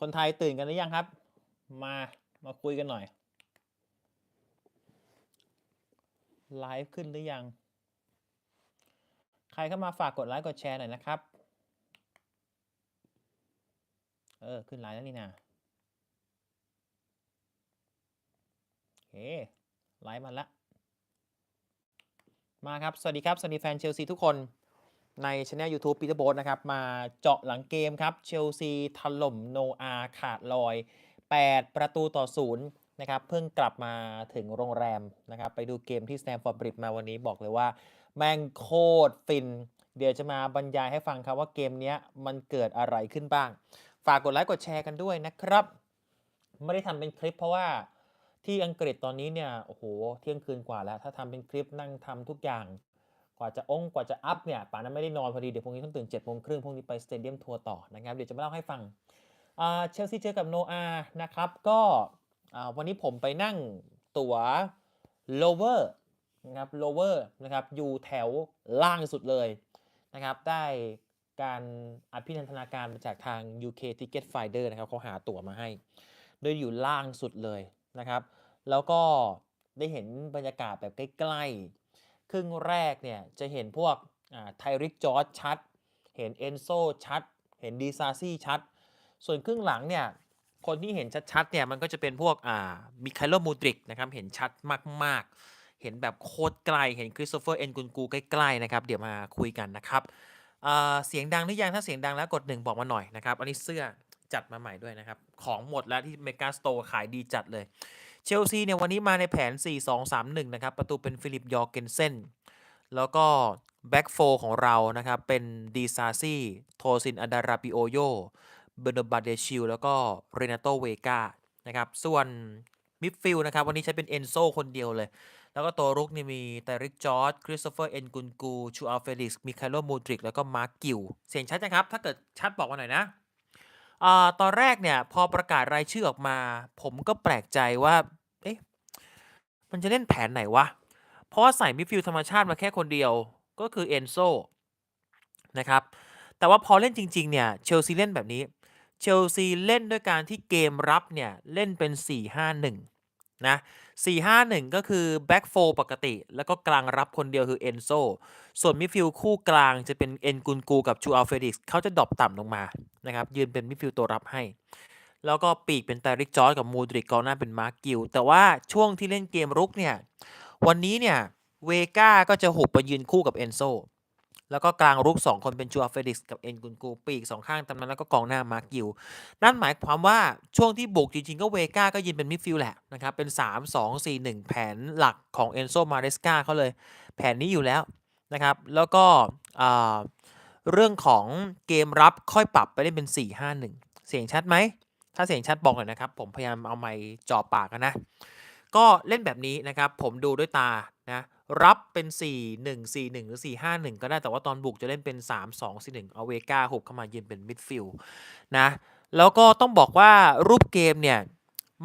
คนไทยตื่นกันหรือยังครับ มามาคุยกันหน่อย ไลฟ์ขึ้นหรือยัง ใครเข้ามาฝากกดไลค์กดแชร์หน่อยนะครับ เออ ขึ้นไลน์แล้วนี่นาโอเคไลฟ์มาละ มาครับ สวัสดีครับ สวัสดีแฟนเชลซีทุกคน ในช anel YouTube ปีเตอร์โบสนะครับ มาเจาะหลังเกมครับ เชลซีถล่มโนอาขาดลอย 8 ประตูต่อศูนย์นะครับ เพิ่งกลับมาถึงโรงแรมนะครับ ไปดูเกมที่สแตมฟอร์ดบริดมาวันนี้บอกเลยว่า แม่งโคตรฟิน เดี๋ยวจะมาบรรยายให้ฟังครับว่าเกมนี้มันเกิดอะไรขึ้นบ้าง ฝากกดไลค์กดแชร์กันด้วยนะครับ ไม่ได้ทำเป็นคลิปเพราะว่าที่อังกฤษตอนนี้เนี่ย โอ้โห เที่ยงคืนกว่าแล้ว ถ้าทำเป็นคลิปนั่งทำทุกอย่าง กว่าจะองกว่าจะอัพเนี่ยป่านนั้นไม่ได้นอนพอดี เดี๋ยวพรุ่งนี้ต้องตื่น7จ็ดโมงครึ่งพรุ่งนี้ไปสเตเดียมทัวร์ต่อนะครับ เดี๋ยวจะมาเล่าให้ฟังเชลซีเจอกับโนอานะครับ ก็วันนี้ผมไปนั่งตั๋ว lower นะครับ lower นะครับอยู่แถวล่างสุดเลยนะครับ ได้การอภินันทนาการมาจากทาง UK Ticket Finder นะครับเขาหาตั๋วมาให้ โดยอยู่ล่างสุดเลยนะครับ แล้วก็ได้เห็นบรรยากาศแบบใกล้ๆ ครึ่งแรกเนี่ยจะเห็นพวกไทริกจอร์จชัด เห็นเอนโซชัด เห็นดีซาซี่ชัด ส่วนครึ่งหลังเนี่ยคนที่เห็นชัดๆเนี่ยมันก็จะเป็นพวกอ่ามิคาโลมูดริกนะครับเห็นชัดมากๆ เห็นแบบโคตรไกล เห็นคริสโตเฟอร์เอนกุนกูใกล้ๆนะครับเดี๋ยวมาคุยกันนะครับเสียงดังหรือยังถ้าเสียงดังแล้วกดหนึ่งบอกมาหน่อยนะครับอันนี้เสื้อจัดมาใหม่ด้วยนะครับ ของหมดแล้วที่เมกาสโตร์ขายดีจัดเลย เชลซีเนี่ยวันนี้มาในแผน 4-2-3-1 นะครับ ประตูเป็นฟิลิปยอร์เกนเซนแล้วก็แบ็กโฟของเรานะครับ เป็นดีซาซี่โทซินอันดาราปิโอโยเบอร์นบาเดชิลแล้วก็เรนาโตเวกานะครับ ส่วนมิดฟิลนะครับ วันนี้ใช้เป็นเอนโซคนเดียวเลย แล้วก็ตัวรุกนี่มีไตริกจอร์ดคริสโตเฟอร์ เอ็นกุนกู ชูอัลเฟลิกซ์มิคาโลมูดริก แล้วก็มาร์กกิลเสียงชัดนะครับ ถ้าเกิดชัดบอกมาหน่อยนะ อ่าตอนแรกเนี่ยพอประกาศรายชื่อออกมา ผมก็แปลกใจว่า เอ๊ะ มันจะเล่นแผนไหนวะ เพราะว่าใส่มิดฟิลด์ธรรมชาติมาแค่คนเดียวก็คือเอนโซนะครับ แต่ว่าพอเล่นจริง ๆ เนี่ยเชลซีเล่นแบบนี้ เชลซีเล่นด้วยการที่เกมรับเนี่ย เล่นเป็น 4-5-1 นะ4-5-1 ก็คือแบ็กโฟปกติ แล้วก็กลางรับคนเดียวคือเอนโซส่วนมิดฟิลคู่กลางจะเป็นเอ็นกุนกูกับชูอัลเฟดิกส์เขาจะดรอปต่ำลงมานะครับยืนเป็นมิดฟิลตัวรับให้ แล้วก็ปีกเป็นไตริกจอร์กับมูดริกกองหน้าเป็นมาร์กิลแต่ว่าช่วงที่เล่นเกมรุกเนี่ย วันนี้เนี่ยเวก้าก็จะหุบไปยืนคู่กับเอนโซ แล้วก็กลางรุก2คนเป็นจูอาเฟดิกส์กับเอ็นกุนกูปีกสองข้างตำนั้นแล้วก็กองหน้ามาร์กกิลนั่นหมายความว่าช่วงที่บุกจริงๆ ก็เวก้าก็ยืนเป็นมิดฟิลด์แหละนะครับ เป็น 3 2 4 1 แผนหลักของเอนโซมาเรสกาเขาเลย แผนนี้อยู่แล้วนะครับ แล้วก็เรื่องของเกมรับค่อยปรับไปเล่นเป็น 4-5-1 เสียงชัดไหม ถ้าเสียงชัดบอกหน่อยนะครับ ผมพยายามเอาไมค์จ่อปากกันนะ ก็เล่นแบบนี้นะครับ ผมดูด้วยตานะ รับเป็น 4 1 4 1 หรือ 4 5 1 ก็ได้แต่ว่าตอนบุกจะเล่นเป็น 3 2 4 1 เอาเวก้าหุบเข้ามายืนเป็นมิดฟิลด์นะ แล้วก็ต้องบอกว่ารูปเกมเนี่ย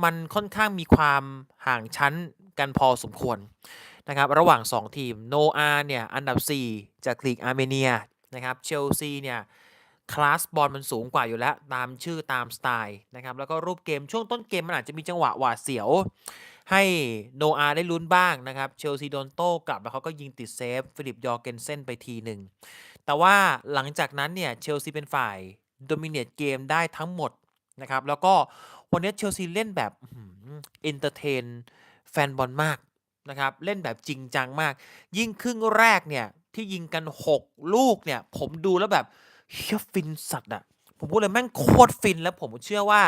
มันค่อนข้างมีความห่างชั้นกันพอสมควรนะครับ ระหว่าง 2 ทีมโนอาเนี่ยอันดับ 4 จากลีกอาร์เมเนียนะครับเชลซีเนี่ยคลาสบอลมันสูงกว่าอยู่แล้ว ตามชื่อตามสไตล์นะครับแล้วก็รูปเกมช่วงต้นเกมมันอาจจะมีจังหวะหวาดเสียว ให้โนอาได้ลุ้นบ้างนะครับ เชลซีโดนโต้กลับแล้วเขาก็ยิงติดเซฟ ฟิลิปยอร์เกนเซนไปทีหนึ่ง แต่ว่าหลังจากนั้นเนี่ยเชลซีเป็นฝ่ายโดมิเนตเกมได้ทั้งหมดนะครับ แล้วก็วันนี้เชลซีเล่นแบบเอนเตอร์เทนแฟนบอลมากนะครับ เล่นแบบจริงจังมาก ยิ่งครึ่งแรกเนี่ยที่ยิงกัน 6 ลูกเนี่ยผมดูแล้วแบบเฮียฟินสัตว์อะผมพูดเลยแม่งโคตรฟินแล้วผมเชื่อว่า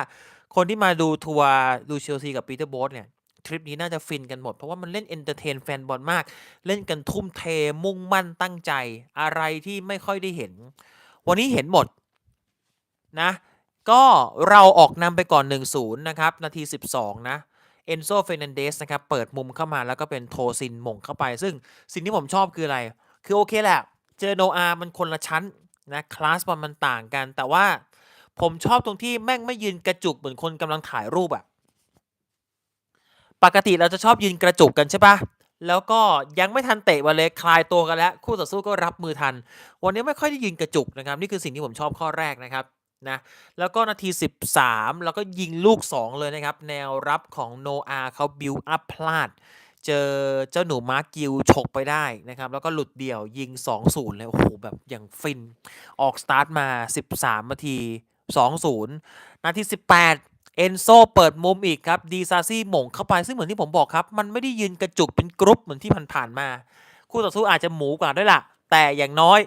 คนที่มาดูทัวร์ดูเชลซีกับปีเตอร์โบสเนี่ย ทริปนี้น่าจะฟินกันหมด เพราะว่ามันเล่นเอนเตอร์เทนแฟนบอลมาก เล่นกันทุ่มเทมุ่งมั่นตั้งใจ อะไรที่ไม่ค่อยได้เห็น วันนี้เห็นหมดนะ ก็เราออกนำไปก่อน 1-0 นะครับ นาที 12 นะเอนโซเฟรนันเดสนะครับ เปิดมุมเข้ามาแล้วก็เป็นโทซินม่งเข้าไป ซึ่งสิ่งที่ผมชอบคืออะไร คือโอเคแหละ เจอโนอามันคนละชั้นนะคลาสบอลมันต่างกัน แต่ว่าผมชอบตรงที่แม่งไม่ยืนกระจุกเหมือนคนกำลังถ่ายรูปอะ ปกติเราจะชอบยืนกระจุกกันใช่ปะแล้วก็ยังไม่ทันเตะมาเลยคลายตัวกันแล้ว คู่ต่อสู้ก็รับมือทัน วันนี้ไม่ค่อยได้ยืนกระจุกนะครับ นี่คือสิ่งที่ผมชอบข้อแรกนะครับนะแล้วก็นาที 13 แล้วก็ยิงลูก 2 เลยนะครับ แนวรับของโนอาเขาบิวอัพพลาด เจอเจ้าหนูมาร์กิวฉกไปได้นะครับ แล้วก็หลุดเดี่ยวยิง 2-0 เลย โอ้โห แบบอย่างฟิน ออกสตาร์ทมา 13นาที 2-0 นาที 18 เอนโซเปิดมุมอีกครับดีซาซี่หม่งเข้าไปซึ่งเหมือนที่ผมบอกครับ มันไม่ได้ยืนกระจุกเป็นกรุ๊ปเหมือนที่ผ่านๆมา คู่ต่อสู้อาจจะหมูกว่าด้วยล่ะ แต่อย่างน้อย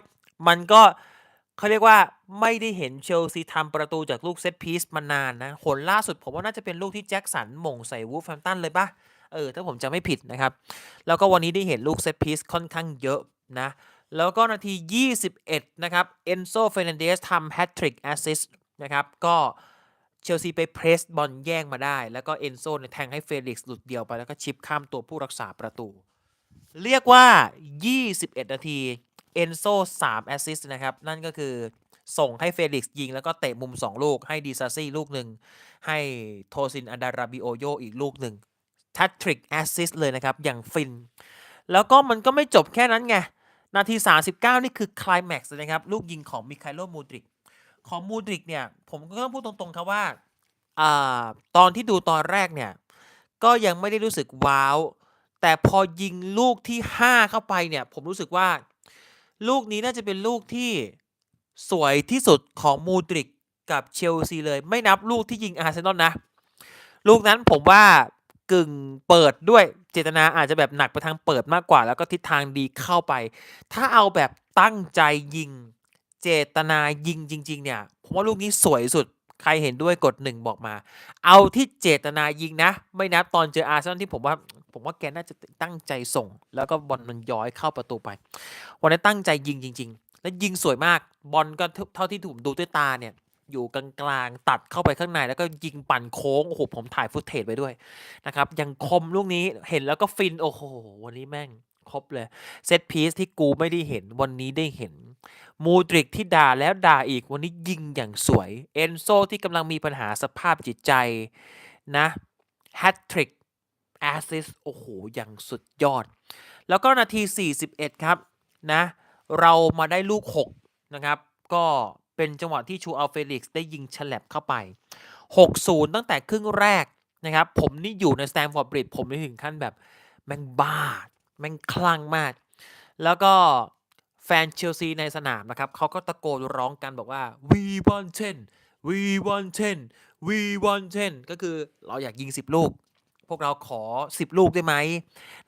มันก็เขาเรียกว่าไม่ได้เห็นเชลซีทำประตูจากลูกเซตพีซมานานนะผลล่าสุดผมว่าน่าจะเป็นลูกที่แจ็คสันหม่งใส่วูฟแฮมตันเลยปะเออถ้าผมจะไม่ผิดนะครับ แล้วก็วันนี้ได้เห็นลูกเซตพีซค่อนข้างเยอะนะแล้วก็นาที 21 นะครับเอนโซเฟรนเดสทำแฮตทริกแอสซิสต์นะครับก็ เชลซีไปเพรสบอลแย่งมาได้ แล้วก็เอนโซ่แทงให้เฟลิกซ์หลุดเดียวไปแล้วก็ชิปข้ามตัวผู้รักษาประตู เรียกว่า 21 นาทีเอนโซ่3แอสซิสต์นะครับ นั่นก็คือส่งให้เฟลิกซ์ยิงแล้วก็เตะมุม 2 ลูก ให้ดีซาซี่ลูกหนึ่ง ให้โทซินอันดาราบิโอโยอีกลูกหนึ่งแทตทริกแอสซิสต์เลยนะครับ อย่างฟิน แล้วก็มันก็ไม่จบแค่นั้นไง นาที 39 นี่คือคลายแม็กซ์นะครับ ลูกยิงของมิคาโลมูดริก ของมูดริกเนี่ย ผมก็ต้องพูดตรงๆครับว่าอตอนที่ดูตอนแรกเนี่ย ก็ยังไม่ได้รู้สึกว้าว แต่พอยิงลูกที่ 5 เข้าไปเนี่ย ผมรู้สึกว่า ลูกนี้น่าจะเป็นลูกที่สวยที่สุดของมูดริกกับเชลซีเลย ไม่นับลูกที่ยิงอาร์เซนอลนะ ลูกนั้นผมว่ากึ่งเปิดด้วยเจตนาอาจจะแบบหนักไปทางเปิดมากกว่า แล้วก็ทิศทางดีเข้าไป ถ้าเอาแบบตั้งใจยิง เจตนายิงจริง ๆ เนี่ย ผมว่าลูกนี้สวยสุด ใครเห็นด้วยกดหนึ่งบอกมา เอาที่เจตนายิงนะ ไม่นับตอนเจออาร์เซนอลที่ผมว่า ผมว่าแกน่าจะตั้งใจส่ง แล้วก็บอลมันย้อยเข้าประตูไป วันนี้ตั้งใจยิงจริง ๆ และยิงสวยมาก บอลก็เท่าที่ถูกดูด้วยตาเนี่ยอยู่กลางๆ ตัดเข้าไปข้างในแล้วก็ยิงปั่นโค้ง โอ้โห ผมถ่ายฟุตเทจไว้ด้วยนะครับ ยังคมลูกนี้เห็นแล้วก็ฟิน โอ้โห วันนี้แม่ง ครบเลย เซตพีซที่กูไม่ได้เห็นวันนี้ได้เห็น มูดริกที่ด่าแล้วด่าอีกวันนี้ยิงอย่างสวย เอนโซที่กำลังมีปัญหาสภาพจิตใจนะแฮตทริกแอสซิสโอ้โห อย่างสุดยอด แล้วก็นาที 41 ครับนะเรามาได้ลูก 6 นะครับ ก็เป็นจังหวะที่ชูอัลเฟลิกซ์ได้ยิงฉลับเข้าไป 6-0 ตั้งแต่ครึ่งแรกนะครับ ผมนี่อยู่ในสแตมฟอร์ดบริดผมนี่ถึงขั้นแบบ แม่งบ้า แม่งคลั่งมาก แล้วก็แฟนเชลซีในสนามนะครับเขาก็ตะโกนร้องกันบอกว่า we want 10 we want 10 we want 10 ก็คือเราอยากยิง 10 ลูก พวกเราขอ 10 ลูกได้ไหม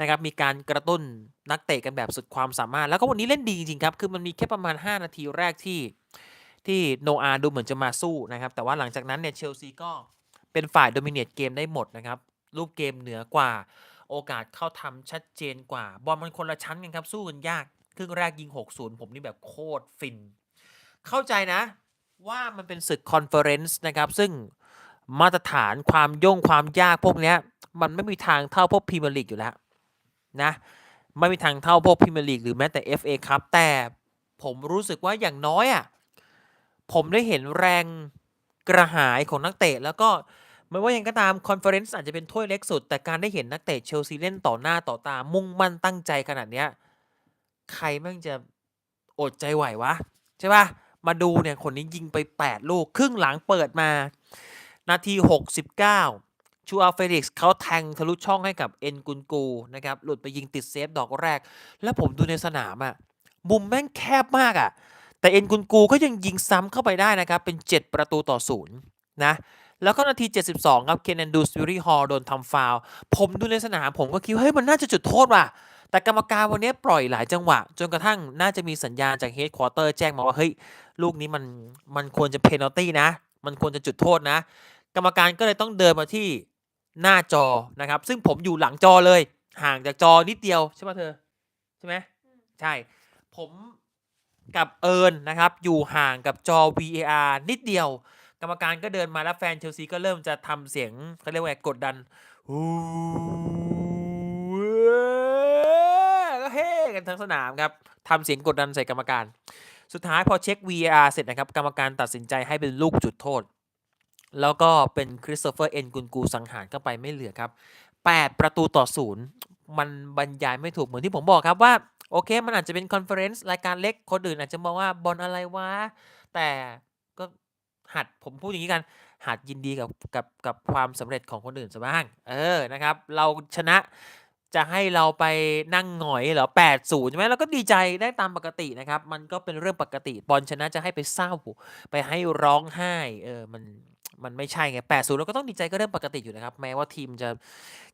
นะครับมีการกระตุ้นนักเตะกันแบบสุดความสามารถ แล้วก็วันนี้เล่นดีจริงๆครับ คือมันมีแค่ประมาณ 5 นาทีแรกที่ที่โนอาดูเหมือนจะมาสู้นะครับ แต่ว่าหลังจากนั้นเนี่ยเชลซีก็เป็นฝ่ายโดมิเนตเกมได้หมดนะครับ รูปเกมเหนือกว่า โอกาสเข้าทำชัดเจนกว่า บอลมันคนละชั้นกันครับ สู้กันยาก ครึ่งแรกยิง 6-0 ผมนี่แบบโคตรฟิน เข้าใจนะ ว่ามันเป็นศึกคอนเฟอเรนซ์นะครับ ซึ่งมาตรฐานความย่งความยากพวกนี้มันไม่มีทางเท่าพวกพรีเมียร์ลีกอยู่แล้วนะไม่มีทางเท่าพวกพรีเมียร์ลีกหรือแม้แต่ FA ครับแต่ผมรู้สึกว่าอย่างน้อยอะผมได้เห็นแรงกระหายของนักเตะแล้วก็ ไม่ว่ายังก็ตามคอนเฟอเรนซ์อาจจะเป็นถ้วยเล็กสุด แต่การได้เห็นนักเตะเชลซีเล่นต่อหน้าต่อตา มุ่งมั่นตั้งใจขนาดเนี้ย ใครแม่งจะอดใจไหววะ ใช่ปะมาดูเนี่ย คนนี้ยิงไป 8 ลูก ครึ่งหลังเปิดมา นาที 69 ชูอาเฟลิกซ์เขาแทงทะลุช่องให้กับเอ็นกุนกูนะครับ หลุดไปยิงติดเซฟดอกแรก แล้วผมดูในสนามอะมุมแม่งแคบมากอะแต่เอ็นกุนกูก็ยังยิงซ้ำเข้าไปได้นะครับ เป็น 7 ประตูต่อศูนย์นะ แล้วก็นาที 72 ครับเคนแอนดูสวิรี่ฮอลโดนทำฟาวผมดูในสนามผมก็คิดเฮ้ยมันน่าจะจุดโทษว่ะ แต่กรรมการวันนี้ปล่อยหลายจังหวะ จนกระทั่งน่าจะมีสัญญาณจากเฮดควอเตอร์แจ้งมาว่า เฮ้ย ลูกนี้มันมันควรจะเพน a ลตี้นะ มันควรจะจุดโทษนะ กรรมการก็เลยต้องเดินมาที่หน้าจอนะครับ ซึ่งผมอยู่หลังจอเลย ห่างจากจอนิดเดียวใช่ไหมเธอใช่ไหมใช่ ผมกับเอิญนะครับ อยู่ห่างกับจอ VAR นิดเดียว กรรมการก็เดินมาแล้วแฟนเชลซีก็เริ่มจะทำเสียงเขาเรียกว่ากดดันฮูก็เฮ้กันทั้งสนามครับทำเสียงกดดันใส่กรรมการ สุดท้ายพอเช็ค VR เสร็จนะครับ กรรมการตัดสินใจให้เป็นลูกจุดโทษ แล้วก็เป็นคริสโตเฟอร์เอ็นกุนกูสังหารเข้าไปไม่เหลือครับ 8 ประตูต่อศูนย์มันบรรยายไม่ถูกเหมือนที่ผมบอกครับว่า โอเค มันอาจจะเป็นคอนเฟอเรนซ์รายการเล็กคนอื่นอาจจะมองว่าบอลอะไรวะ แต่ หัดผมพูดอย่างนี้กัน หัดยินดีกับกับกับความสำเร็จของคนอื่นซะบ้าง เออนะครับ เราชนะจะให้เราไปนั่งหงอยเหรอแปดศูนย์ใช่ไหมเราก็ดีใจได้ตามปกตินะครับ มันก็เป็นเรื่องปกติ บอลชนะจะให้ไปเศร้า ไปให้ร้องไห้ เออ มัน มันไม่ใช่ไงแปดศูนย์เราก็ต้องดีใจก็เรื่องปกติอยู่นะครับ แม้ว่าทีมจะ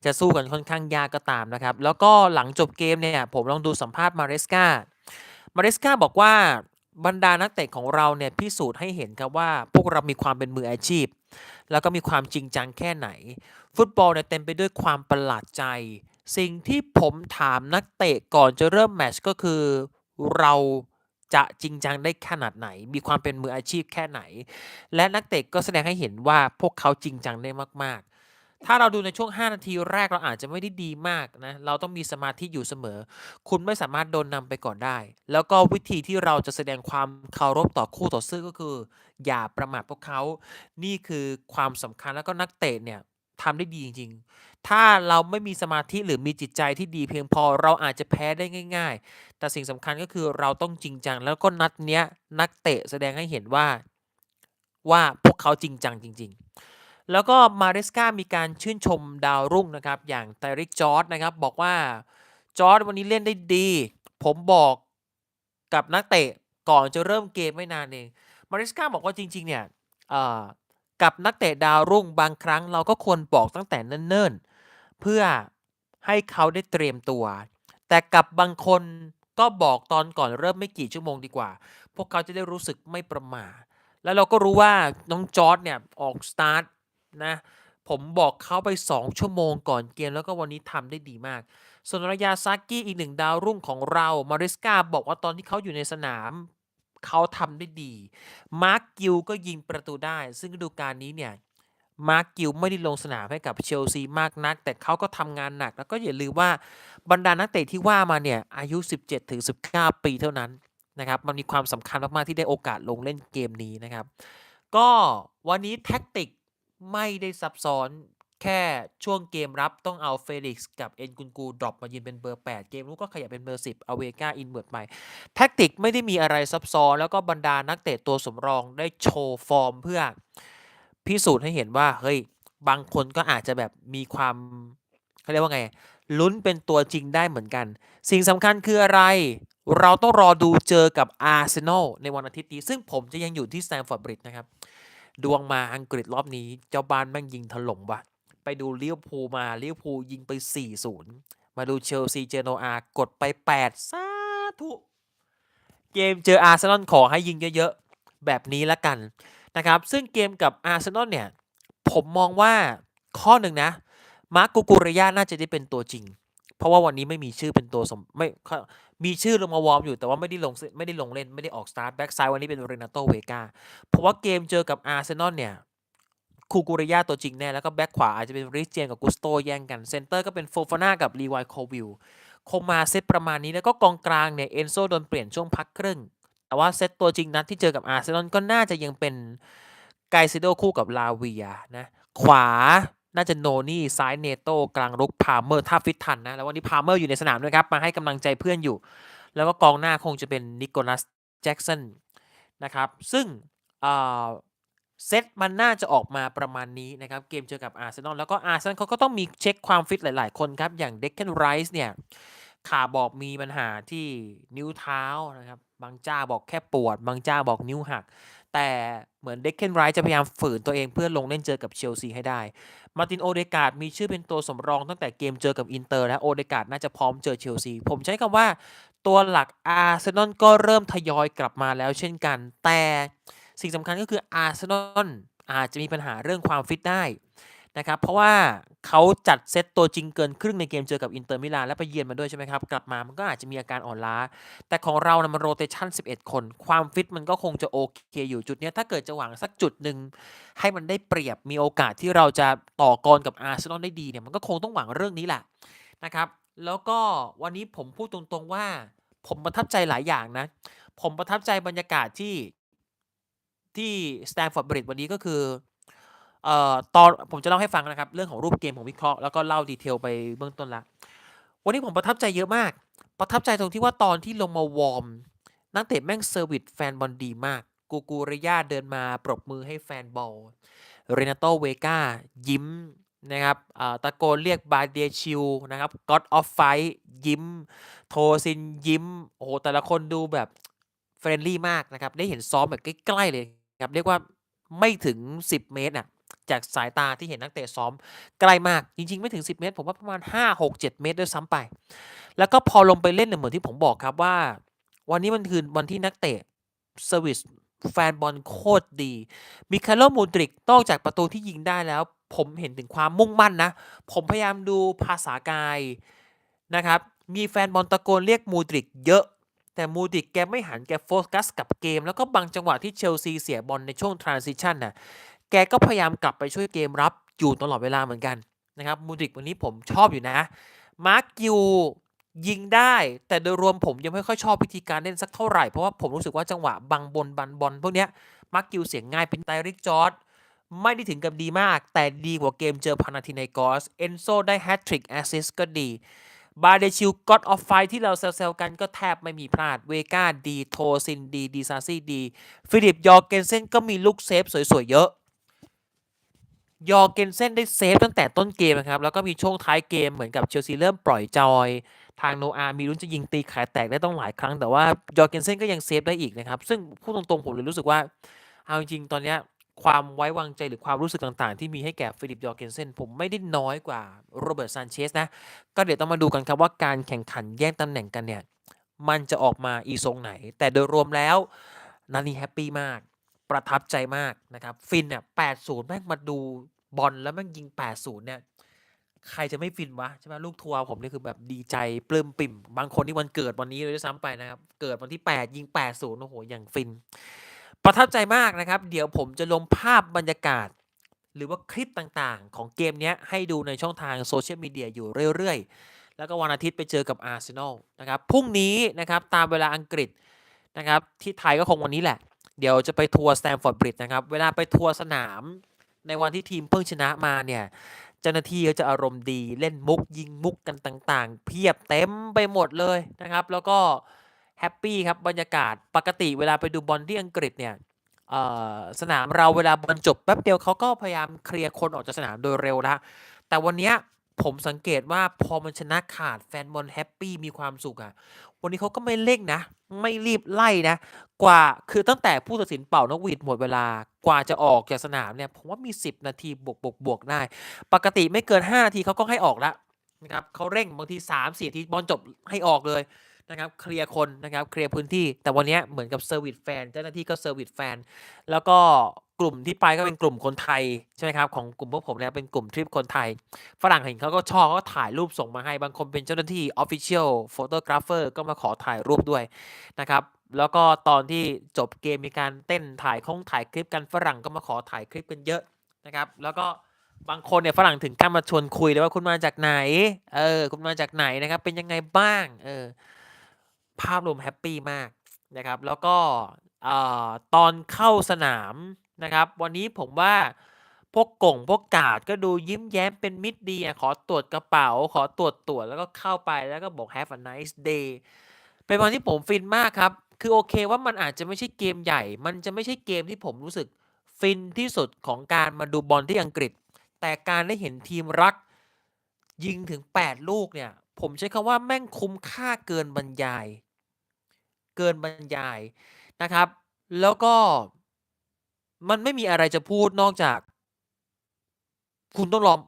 จะสู้กันค่อนข้างยากก็ตามนะครับ แล้วก็หลังจบเกมเนี่ย ผมลองดูสัมภาษณ์มาเรสกามาเรสกาบอกว่า บรรดานักเตะของเราเนี่ยพิสูจน์ให้เห็นครับว่าพวกเรามีความเป็นมืออาชีพ แล้วก็มีความจริงจังแค่ไหน ฟุตบอลเนี่ยเต็มไปด้วยความประหลาดใจ สิ่งที่ผมถามนักเตะก่อนจะเริ่มแมชก็คือเราจะจริงจังได้ขนาดไหน มีความเป็นมืออาชีพแค่ไหน และนักเตะก็แสดงให้เห็นว่าพวกเขาจริงจังได้มาก ๆ ถ้าเราดูในช่วง 5 นาทีแรกเราอาจจะไม่ได้ดีมากนะ เราต้องมีสมาธิอยู่เสมอ คุณไม่สามารถโดนนำไปก่อนได้ แล้วก็วิธีที่เราจะแสดงความเคารพต่อคู่ต่อสู้ก็คือ อย่าประมาทพวกเขา นี่คือความสำคัญแล้วก็นักเตะเนี่ยทำได้ดีจริง ๆ ถ้าเราไม่มีสมาธิหรือมีจิตใจที่ดีเพียงพอเราอาจจะแพ้ได้ง่าย ๆ แต่สิ่งสำคัญก็คือเราต้องจริงจัง แล้วก็นัดเนี้ยนักเตะแสดงให้เห็นว่าว่าพวกเขาจริงจังจริง ๆ แล้วก็มาเรสกามีการชื่นชมดาวรุ่งนะครับ อย่างไตริกจอร์ดนะครับ บอกว่าจอร์ดวันนี้เล่นได้ดี ผมบอกกับนักเตะก่อนจะเริ่มเกมไม่นานเอง มาริสกาบอกว่าจริง ๆ เนี่ยกับนักเตะดาวรุ่งบางครั้งเราก็ควรบอกตั้งแต่เนิ่นๆ เพื่อให้เขาได้เตรียมตัว แต่กับบางคนก็บอกตอนก่อนเริ่มไม่กี่ชั่วโมงดีกว่า พวกเขาจะได้รู้สึกไม่ประมาทแล้วเราก็รู้ว่าน้องจอร์ดเนี่ยออกสตาร์ท นะ ผมบอกเขาไป 2 ชั่วโมงก่อนเกม แล้วก็วันนี้ทำได้ดีมากส่วนรายาซากิอีกหนึ่งดาวรุ่งของเรา มาริสกาบอกว่าตอนที่เขาอยู่ในสนามเขาทำได้ดี มาร์กกิลก็ยิงประตูได้ ซึ่งฤดูกาลนี้เนี่ย มาร์กกิลไม่ได้ลงสนามให้กับเชลซีมากนัก แต่เขาก็ทำงานหนัก แล้วก็อย่าลืมว่าบรรดานักเตะที่ว่ามาเนี่ย อายุ 17-19 ปีเท่านั้นนะครับ มันมีความสำคัญมาก ๆ ที่ได้โอกาสลงเล่นเกมนี้นะครับ ก็วันนี้แท็กติก ไม่ได้ซับซ้อนแค่ช่วงเกมรับต้องเอาเฟลิกซ์กับเอ็นกุนกูดรอปมายืนเป็นเบอร์ 8 เกมรู้ก็ขยับเป็นเบอร์ 10 เอาเวก้าอินเวิร์ดไปแท็กติกไม่ได้มีอะไรซับซ้อน แล้วก็บรรดานักเตะตัวสำรองได้โชว์ฟอร์มเพื่อพิสูจน์ให้เห็นว่า เฮ้ย บางคนก็อาจจะแบบมีความเขาเรียกว่าไง ลุ้นเป็นตัวจริงได้เหมือนกัน สิ่งสำคัญคืออะไร เราต้องรอดูเจอกับอาร์เซนอลในวันอาทิตย์นี้ ซึ่งผมจะยังอยู่ที่สแตมฟอร์ดบริดจ์นะครับ ดวงมาอังกฤษรอบนี้ เจ้าบ้านแม่งยิงถล่มว่ะ ไปดูลิเวพูมาลิเวพูยิงไป 4-0 มาดูเชลซีเจโนอากดไป 8 สาธุเกมเจออาร์เซนอลขอให้ยิงเยอะๆ แบบนี้ละกันนะครับ ซึ่งเกมกับอาร์เซนอลเนี่ย ผมมองว่าข้อหนึ่งนะ มาร์กกูกูเรยาน่าจะได้เป็นตัวจริง ราะว่าวันนี้ไม่มีชื่อเป็นตัวสมไม่มีชื่อลงมาวอร์มอยู่แต่ว่าไม่ได้ลงไม่ได้ลงเล่นไม่ได้ออกสตาร์ทแบ็กไซด์วันนี้เป็นเรนาโตเวกาเพราะว่าเกมเจอกับอาร์เซนอลเนี่ยคูกูริยาตัวจริงแน่ แล้วก็แบ็กขวาอาจจะเป็นริสเจียนกับกุสโตแย่งกัน เซนเตอร์ก็เป็นโฟฟาน่ากับรีวายโควิลคงมาเซตประมาณนี้แล้วก็กองกลางเนี่ยเอนโซโดนเปลี่ยนช่วงพักครึ่ง แต่ว่าเซตตัวจริงนัดที่เจอกับอาร์เซนอลก็น่าจะยังเป็นไกซิโดคู่กับลาเวียนะขวา น่าจะโนนี่ซ้ายเนโต้กลางรุกพาเมอร์ถ้าฟิตทันนะ แล้ววันนี้พาเมอร์อยู่ในสนามด้วยครับ มาให้กำลังใจเพื่อนอยู่ แล้วก็กองหน้าคงจะเป็นนิโคลัสแจ็กสันนะครับ ซึ่งเซตมันน่าจะออกมาประมาณนี้นะครับ เกมเจอกับอาร์เซนอลแล้วก็อาร์เซนอลเขาก็ต้องมีเช็คความฟิตหลาย ๆ คนครับ อย่างเด็กเคนไรส์เนี่ยข่าบอกมีปัญหาที่นิ้วเท้านะครับ บางจ้าบอกแค่ปวด บางจ้าบอกนิ้วหัก แต่เหมือนเด็กเคนไรส์จะพยายามฝืนตัวเองเพื่อลงเล่นเจอกับเชลซีให้ได้ มาตินโอเดกาดมีชื่อเป็นตัวสำรองตั้งแต่เกมเจอกับอินเตอร์และโอเดกาดน่าจะพร้อมเจอเชลซี ผมใช้คำว่าตัวหลักอาร์เซนอลก็เริ่มทยอยกลับมาแล้วเช่นกัน แต่สิ่งสำคัญก็คืออาร์เซนอลอาจจะมีปัญหาเรื่องความฟิตได้ นะครับ เพราะว่าเขาจัดเซตตัวจริงเกินครึ่งในเกมเจอกับอินเตอร์มิลานและไปเยือนมาด้วยใช่ไหมครับ กลับมามันก็อาจจะมีอาการอ่อนล้า แต่ของเรานะมันโรเตชัน11 คน ความฟิตมันก็คงจะโอเคอยู่จุดนี้ถ้าเกิดจะหวังสักจุดหนึ่งให้มันได้เปรียบมีโอกาสที่เราจะต่อกรกับอาร์เซนอลได้ดีเนี่ยมันก็คงต้องหวังเรื่องนี้แหละนะครับ แล้วก็วันนี้ผมพูดตรงๆว่า ผมประทับใจหลายอย่างนะ ผมประทับใจบรรยากาศที่ที่สแตนฟอร์ดบริดจ์วันนี้ก็คือ เอ่อตอนผมจะเล่าให้ฟังนะครับ เรื่องของรูปเกมของวิเคราะห์แล้วก็เล่าดีเทลไปเบื้องต้นละ วันนี้ผมประทับใจเยอะมาก ประทับใจตรงที่ว่าตอนที่ลงมาวอร์มนักเตะแม่งเซอร์วิสแฟนบอลดีมาก กูกูริยาเดินมาปรบมือให้แฟนบอลเรนาโตเวกายิ้มนะครับอ่าตะโกนเรียกบาเดียชิวนะครับ God of Fight ยิ้ม โทซินยิ้ม โอ้โห แต่ละคนดูแบบเฟรนลี่มากนะครับ ได้เห็นซ้อมแบบใกล้ ๆ เลยครับ เรียกว่าไม่ถึง 10 เมตรอะ จากสายตาที่เห็นนักเตะซ้อมใกลมากจริง ๆ ไม่ถึง 10 เมตร ผมว่าประมาณ 5 6 7 เมตรด้วยซ้ำไป แล้วก็พอลงไปเล่นเนี่ยเหมือนที่ผมบอกครับว่า วันนี้มันคือวันที่นักเตะเซอร์วิสแฟนบอลโคตรดี มิคาโลมูดริกนอกจากประตูที่ยิงได้แล้ว ผมเห็นถึงความมุ่งมั่นนะ ผมพยายามดูภาษากายนะครับ มีแฟนบอลตะโกนเรียกมูดริกเยอะแต่มูดริกแกไม่หันแกโฟกัสกับเกม แล้วก็บางจังหวะที่เชลซีเสียบอลในช่วงทรานซิชันน่ะ แกก็พยายามกลับไปช่วยเกมรับอยู่ตลอดเวลาเหมือนกันนะครับมูดริกวันนี้ผมชอบอยู่นะ มาร์กกิวยิงได้ แต่โดยรวมผมยังไม่ค่อยชอบวิธีการเล่นสักเท่าไหร่ เพราะว่าผมรู้สึกว่าจังหวะบังบนบันบอลพวกเนี้ยมาร์กกิวเสียงง่ายเป็นไตริกจอร์ดไม่ได้ถึงกับดีมาก แต่ดีกว่าเกมเจอพานาธินกอสเอนโซได้แฮตทริกแอสซิสก็ดีบาเดชิลก็อดออฟไฟที่เราเซลๆกันก็แทบไม่มีพลาด เวก้าดี โทซินดี ดีซาซี่ดี ฟิลิป ยอร์เกนเซนก็มีลูกเซฟสวยๆ เยอะ ยอร์เกนเซนได้เซฟตั้งแต่ต้นเกมนะครับ แล้วก็มีช่วงท้ายเกมเหมือนกับเชลซีเริ่มปล่อยจอย ทางโนอามีลุ้นจะยิงตีขายแตกได้ต้องหลายครั้ง แต่ว่ายอร์เกนเซนก็ยังเซฟได้อีกนะครับ ซึ่งพูดตรงๆ ผมเลยรู้สึกว่า เอาจริงๆ ตอนนี้ความไว้วางใจหรือความรู้สึกต่างๆ ที่มีให้แก่ฟิลิปยอร์เกนเซนผมไม่ได้น้อยกว่าโรเบิร์ตซานเชสนะ ก็เดี๋ยวต้องมาดูกันครับว่าการแข่งขันแย่งตำแหน่งกันเนี่ยมันจะออกมาอีทรงไหน แต่โดยรวมแล้วนันนี่แฮปปี้มากประทับใจมากนะครับฟินเนี่ย80แม่งมาดู บอลแล้วแม่งยิง 80 เนี่ย ใครจะไม่ฟินวะใช่ไหมลูกทัวร์ผมนี่คือแบบดีใจปลื้มปิ่ม บางคนที่วันเกิดวันนี้เลยด้วยซ้ำไปนะครับ เกิดวันที่ 8 ยิง 80 โอ้โห อย่างฟิน ประทับใจมากนะครับ เดี๋ยวผมจะลงภาพบรรยากาศ หรือว่าคลิปต่างๆ ของเกมเนี้ยให้ดูในช่องทางโซเชียลมีเดียอยู่เรื่อยๆ แล้วก็วันอาทิตย์ไปเจอกับอาร์เซนอลนะครับ พรุ่งนี้นะครับตามเวลาอังกฤษนะครับที่ไทยก็คงวันนี้แหละ เดี๋ยวจะไปทัวร์สแตมฟอร์ดบริดจ์นะครับ เวลาไปทัวร์สนาม ในวันที่ทีมเพิ่งชนะมาเนี่ยเจ้าหน้าที่ก็จะอารมณ์ดีเล่นมุกยิงมุกกันต่างๆ เพียบเต็มไปหมดเลยนะครับ แล้วก็แฮปปี้ครับบรรยากาศปกติเวลาไปดูบอลที่อังกฤษเนี่ยสนามเราเวลาบอลจบแป๊บเดียวเขาก็พยายามเคลียร์คนออกจากสนามโดยเร็วละแต่วันนี้ผมสังเกตว่าพอมันชนะขาดแฟนบอลแฮปปี้มีความสุขอะวันนี้เขาก็ไม่เร่งนะ ไม่รีบไล่นะ กว่าคือตั้งแต่ผู้ตัดสินเป่านกหวีดหมดเวลา กว่าจะออกจากสนามเนี่ยผมว่ามี 10 นาทีบวกบวกบวกได้ ปกติไม่เกิน 5 นาทีเขาก็ให้ออกแล้วนะครับเขาเร่งบางที3 4นาทีบอลจบให้ออกเลยนะครับเคลียร์คนนะครับเคลียร์พื้นที่ แต่วันนี้เหมือนกับเซอร์วิสแฟนเจ้าหน้าที่ก็เซอร์วิสแฟนแล้วก็ กลุ่มที่ไปก็เป็นกลุ่มคนไทยใช่ไหมครับของกลุ่มพวกผมเนี่ยเป็นกลุ่มทริปคนไทย ฝรั่งเห็นเขาก็ชอบเขาก็ถ่ายรูปส่งมาให้บางคนเป็นเจ้าหน้าที่ Official Photographer ก็มาขอถ่ายรูปด้วยนะครับแล้วก็ตอนที่จบเกมมีการเต้นถ่ายคงถ่ายคลิปกันฝรั่งก็มาขอถ่ายคลิปกันเยอะนะครับ แล้วก็บางคนเนี่ยฝรั่งถึงขั้นมาชวนคุยเลยว่าคุณมาจากไหนเออคุณมาจากไหนนะครับ เป็นยังไงบ้างเออภาพรวมแฮปปี้มากนะครับ แล้วก็ออตอนเข้าสนาม นะครับ วันนี้ผมว่าพวกกงพวกกาดก็ดูยิ้มแย้มเป็นมิตรดีอะขอตรวจกระเป๋า ขอตรวจตรวจแล้วก็เข้าไปแล้วก็บอก have a nice day เป็นวันที่ผมฟินมากครับ คือโอเคว่ามันอาจจะไม่ใช่เกมใหญ่ มันจะไม่ใช่เกมที่ผมรู้สึกฟินที่สุดของการมาดูบอลที่อังกฤษ แต่การได้เห็นทีมรัก ยิงถึง 8 ลูกเนี่ย ผมใช้คำว่าแม่งคุ้มค่าเกินบรรยาย เกินบรรยายนะครับ แล้วก็ มันไม่มีอะไรจะพูดนอกจาก คุณต้องลอง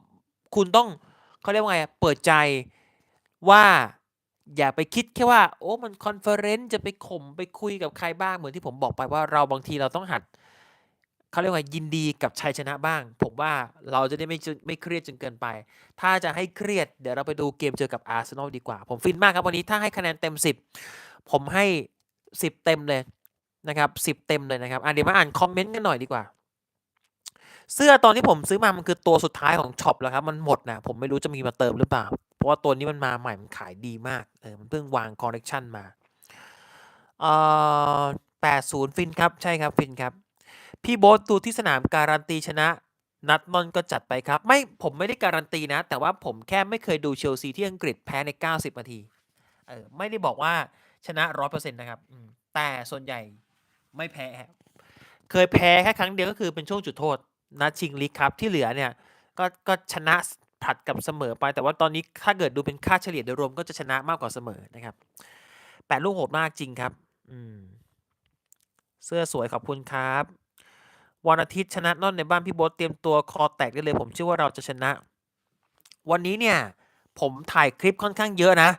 คุณต้องเขาเรียกว่าไงเปิดใจว่าอย่าไปคิดแค่ว่า โอ้มันคอนเฟอเรนซ์จะไปข่มไปคุยกับใครบ้างเหมือนที่ผมบอกไปว่าเราบางทีเราต้องหัดเขาเรียกว่ายินดีกับชัยชนะบ้าง ผมว่าเราจะได้ไม่ไม่เครียดจนเกินไป ถ้าจะให้เครียดเดี๋ยวเราไปดูเกมเจอกับอาร์เซนอลดีกว่า ผมฟินมากครับวันนี้ถ้าให้คะแนนเต็ม 10 ผมให้ 10 เต็มเลย นะครับ10เต็มเลยนะครับอะเดี๋ยวมาอ่านคอมเมนต์กันหน่อยดีกว่า เสื้อตอนที่ผมซื้อมามันคือตัวสุดท้ายของช็อปแล้วครับมันหมดนะผมไม่รู้จะมีมาเติมหรือเปล่า เพราะว่าตัวนี้มันมาใหม่มันขายดีมากเออมันเพิ่งวางคอลเลกชันมาเอ่อ80ฟินครับใช่ครับฟินครับ พี่โบ๊ทดูที่สนามการันตีชนะนัดนอนก็จัดไปครับ ไม่ผมไม่ได้การันตีนะ แต่ว่าผมแค่ไม่เคยดูเชลซีที่อังกฤษแพ้ใน 90นาทีเออไม่ได้บอกว่าชนะ100%นะครับแต่ส่วนใหญ่ ไม่แพ้ เคยแพ้แค่ครั้งเดียวก็คือเป็นช่วงจุดโทษนัดชิงลีกครับที่เหลือเนี่ยก็ก็ชนะผลัดกับเสมอไป แต่ว่าตอนนี้ถ้าเกิดดูเป็นค่าเฉลี่ยโดยรวมก็จะชนะมากกว่าเสมอนะครับแปดลูกโหดมากจริงครับ อืม เสื้อสวยขอบคุณครับ วันอาทิตย์ชนะนอนในบ้านพี่โบ๊ทเตรียมตัวคอแตกได้เลย ผมเชื่อว่าเราจะชนะ วันนี้เนี่ย ผมถ่ายคลิปค่อนข้างเยอะนะ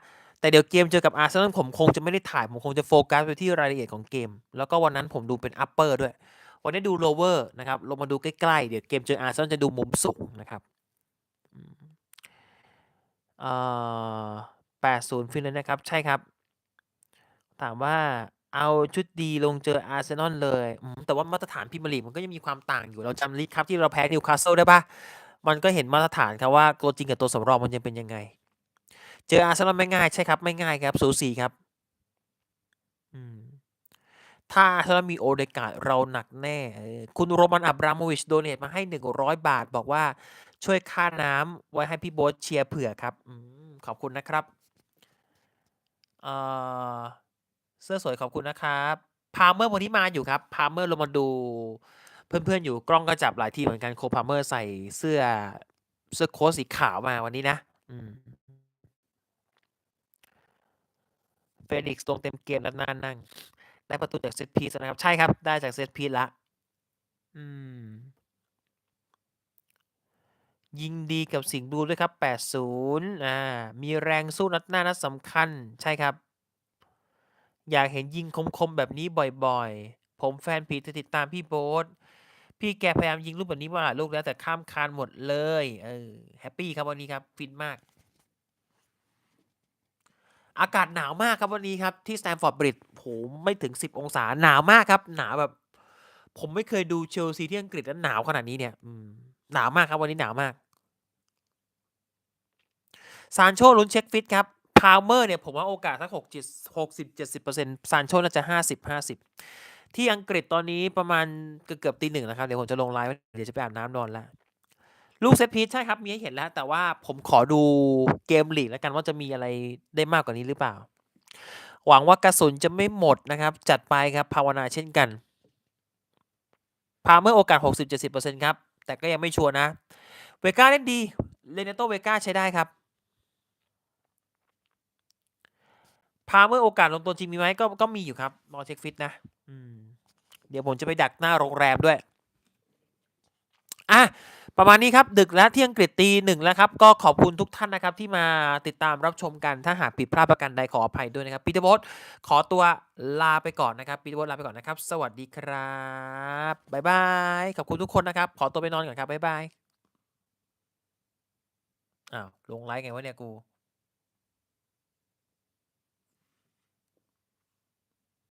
แต่เดี๋ยวเกมเจอกับอาร์เซนอลผมคงจะไม่ได้ถ่าย ผมคงจะโฟกัสไปที่รายละเอียดของเกม แล้วก็วันนั้นผมดูเป็นอัปเปอร์ด้วย วันนี้ดูโลเวอร์นะครับลงมาดูใกล้ๆ เดี๋ยวเกมเจออาร์เซนอลจะดูมุมสูงนะครับอืมเอ่อ80ฟินเลยนะครับ ใช่ครับ ถามว่าเอาชุดดีลงเจออาร์เซนอลเลย แต่ว่ามาตรฐานพรีเมียร์ลีมันก็ยังมีความต่างอยู่ เราจำลีกครับที่เราแพ้นิวคาสเซิลได้ปะมันก็เห็นมาตรฐานครับว่าตัวจริงกับตัวสำรองมันยังเป็นยังไง เจออาร์เซนอลไม่ง่ายใช่ครับไม่ง่ายครับสูสีครับถ้าอาร์เซนอลมีโอเดกาดเราหนักแน่ คุณโรมันอับราโมวิชโดเนทมาให้100บาท บอกว่าช่วยค่าน้ำไว้ให้พี่โบ๊ทเชียร์เผื่อครับอขอบคุณนะครับเเสื้อสวยขอบคุณนะครับพาเมอร์วันนี้มาอยู่ครับพาเมอร์ลงมาดูเพื่อนๆอยู่กล้องก็จับหลายทีเหมือนกันโคพาเมอร์ใส่เสื้อเสื้อโค้ทสีขาวมาวันนี้นะ อืม เฟนิกซ์ลงเต็มเกมแล้วน่านั่ง ได้ประตูจากเซตพีซนะครับ ใช่ครับ ได้จากเซตพีละ อืม ยิงดีกับสิงห์บลูด้วยครับ 80 อ่า มีแรงสู้นัดหน้านัดสำคัญ ใช่ครับ อยากเห็นยิงคมๆ แบบนี้บ่อยๆ ผมแฟนผีจะติดตามพี่โบ๊ทพี่แกพยายามยิงลูกแบบนี้มาหลายลูกแล้วแต่ข้ามคานหมดเลย เออ แฮปปี้ครับวันนี้ครับ ฟินมาก อากาศหนาวมากครับวันนี้ครับ ที่สแตมฟอร์ดบริดจ์โหไม่ถึง 10 องศาหนาวมากครับ หนาวแบบ ผมไม่เคยดูเชลซีที่อังกฤษแล้วหนาวขนาดนี้เนี่ยอืมหนาวมากครับวันนี้หนาวมากซานโชลุ้นเช็คฟิตครับพาวเมอร์เนี่ยผมว่าโอกาสสักหกจิตหกสิบเจ็ดสิบเปอร์เซ็นต์ซานโชน่าจะห้าสิบห้าสิบที่อังกฤษตอนนี้ประมาณเกือบเกือบตีหนึ่งนะครับ เดี๋ยวผมจะลงไลน์เดี๋ยวจะไปอาบน้ำนอนแล้ว ลูกเซตพีชใช่ครับ มีให้เห็นแล้ว แต่ว่าผมขอดูเกมลีกแล้วกันว่าจะมีอะไรได้มากกว่านี้หรือเปล่า หวังว่ากระสุนจะไม่หมดนะครับ จัดไปครับภาวนาเช่นกันพาเมอร์โอกาส 60-70%ครับ แต่ก็ยังไม่ชัวร์นะ เวก้าเล่นดี เลเนโตเวก้าใช้ได้ครับพาเมื่อโอกาสลงตัวจริงมีไหมก็ก็มีอยู่ครับรอเช็คฟิตนะเดี๋ยวผมจะไปดักหน้าโรงแรมด้วย อะ ประมาณนี้ครับ ดึกแล้วที่ยงกฤษตีหนึ่งแล้วครับ ก็ขอบคุณทุกท่านนะครับ ที่มาติดตามรับชมกันถ้าหากผิดพลาดประการใดขออภัยด้วยนะครับปีเตอร์บอสขอตัวลาไปก่อนนะครับปีเตอร์บอสลาไปก่อนนะครับ สวัสดีครับบ๊ายบายขอบคุณทุกคนนะครับ ขอตัวไปนอนก่อนครับบ๊ายบายอ้าวลงไลฟ์ไงวะเนี่ยกู